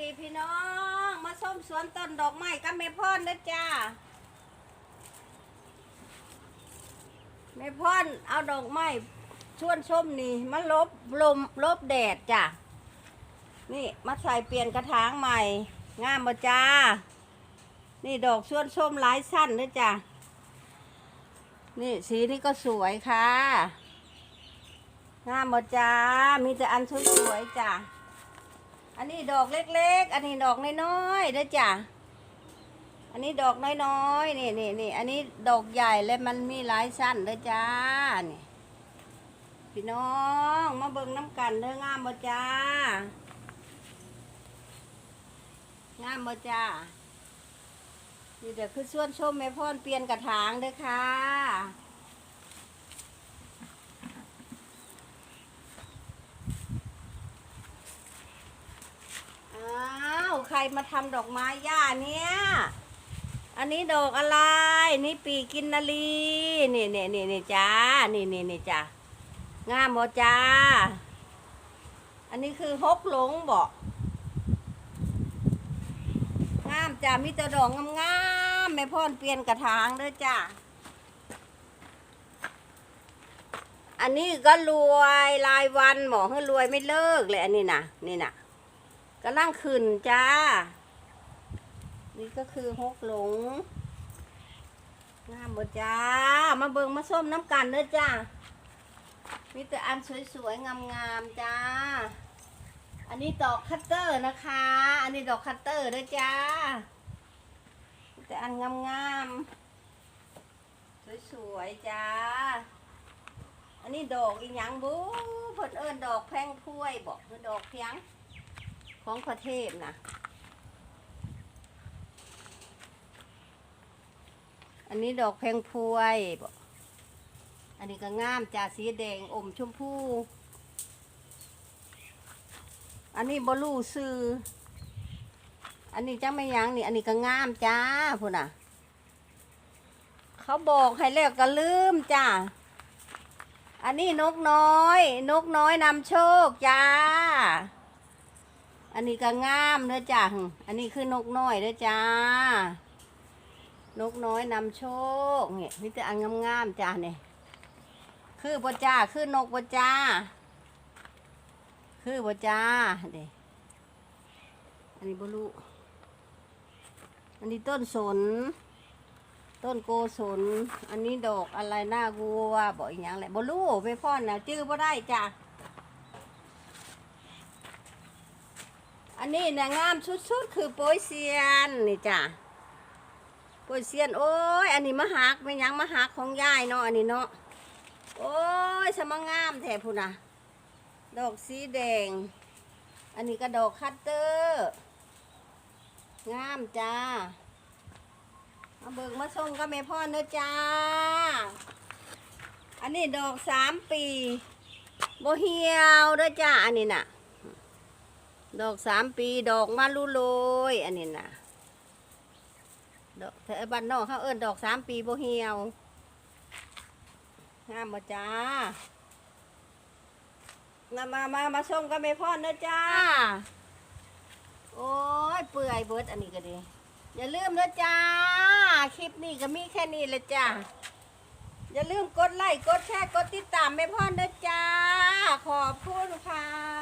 ดีพี่น้อง มาส้มสวนต้นดอกไม้กับแม่พรนะจ้าแม่พรเอาดอกไม้ชวนชมนี่มาลบลมลบแดดจ้ะนี่มาใส่เปลี่ยนกระถางใหม่ งามบ่จ้า นี่ดอกชวนชมหลายสั้นนะจ้ะนี่สีนี่ก็สวยค่ะงามบ่จ้ามีแต่อันสวยๆจ้ะ นนี้ดอกเล็ก ๆ อันนี้ดอกน้อยๆเด้อจ้ะ อันนี้ดอกน้อยๆ นี่นี่นี่อันนี้ดอกใหญ่และมันมีหลายสั้นเด้อจ้า นี่ พี่น้องมาเบิ่งน้ำกันเด้องามบ่จ้า งามบ่จ้านี่เดี๋ยวคือส่วนชมแม่พ่อนเปลี่ยนกระถางเด้อค่ะ อ้าว ใคร มาทำดอกไม้ย่าเนี่ย อันนี้ดอกอะไร นี่ปีกินนาลีนี่นี่นี่นี่จ้า นี่นี่นี่จ้างามบ่จ้า อันนี้คือฮกหลงบอกงามจ้ามีแต่ดอกงามๆแม่พ่อนเปลี่ยนกระถางเด้อจ้าอันนี้ก็รวยรายวันหมอให้รวยไม่เลิกเลยอันนี้นะนี่นะ กำลังขึ้นจ้า นี่ก็คือฮกหลงงามหมดจ้า มาเบิงมาส้มน้ำกันเด้อจ้า มีแต่อันสวยๆงามๆจ้า อันนี้ดอกคัตเตอร์นะคะ อันนี้ดอกคัตเตอร์เด้อจ้า มีแต่อันงามๆสวยๆจ้า อันนี้ดอกอีหยังบูเพิ่นเอิ้นดอกแพงถ้วยบอกคือดอกเพียง ของประเทศนะอันนี้ดอกแพงพวยบอกอันนี้ก็งามจ้าสีแดงอมชมพูอันนี้บลูซื้อ อันนี้จ้าไม่ยังนี่ อันนี้ก็งามจ้าพูน่ะ เขาบอกให้แล้วก็ลืมจ้า อันนี้นกน้อย นกน้อยนำโชคจ้า อันนี้ก็งามเด้อจ้าอันนี้คือนกน้อยเด้อจ้านกน้อยนำโชคเนี่ยมีแต่อันงามๆจ้าเนี่ยคือบจ้าคือนกบจ้า คือบจ้าเด้อันนี้บ่รู้อันนี้ต้นสน ต้นโกศลอันนี้ดอกอะไรหน้าวัวบอกอีกอย่างแหละบ่รู้ไปพ่อนนะจื้อบ่ได้จ้า อันนี้นะงามสุดๆคือโปยเซียนนี่จ้ะโปยเซียนโอ้ยอันนี้มะฮักไม่ยังมะฮักของยายเนาะอันนี้เนาะโอ้ยสมังงามแถบพูนะดอกสีแดง อันนี้ก็ดอกคัตเตอร์งามจ้ามาเบิกมาส่งก็ไม่พ่อเนอะจ้า อันนี้ดอกสามปีโบเฮียวเด้อจ้าอันนี้น่ะ ดอกสามปีดอกมาลุโลยอันนี้นะดอกแถวบ้านนอกเขาเอิ้นดอกสามปีโบเหียวงามบ่จ้ามามามามาส่งกันไม่พอนะจ้า โอ้ยเปื่อยเบิดอันนี้ก็ดี อย่าลืมนะจ้า คลิปนี้ก็มีแค่นี้แหละจ้า อย่าลืมกดไลค์กดแชร์กดติดตามไม่พอนะจ้า ขอบคุณค่ะ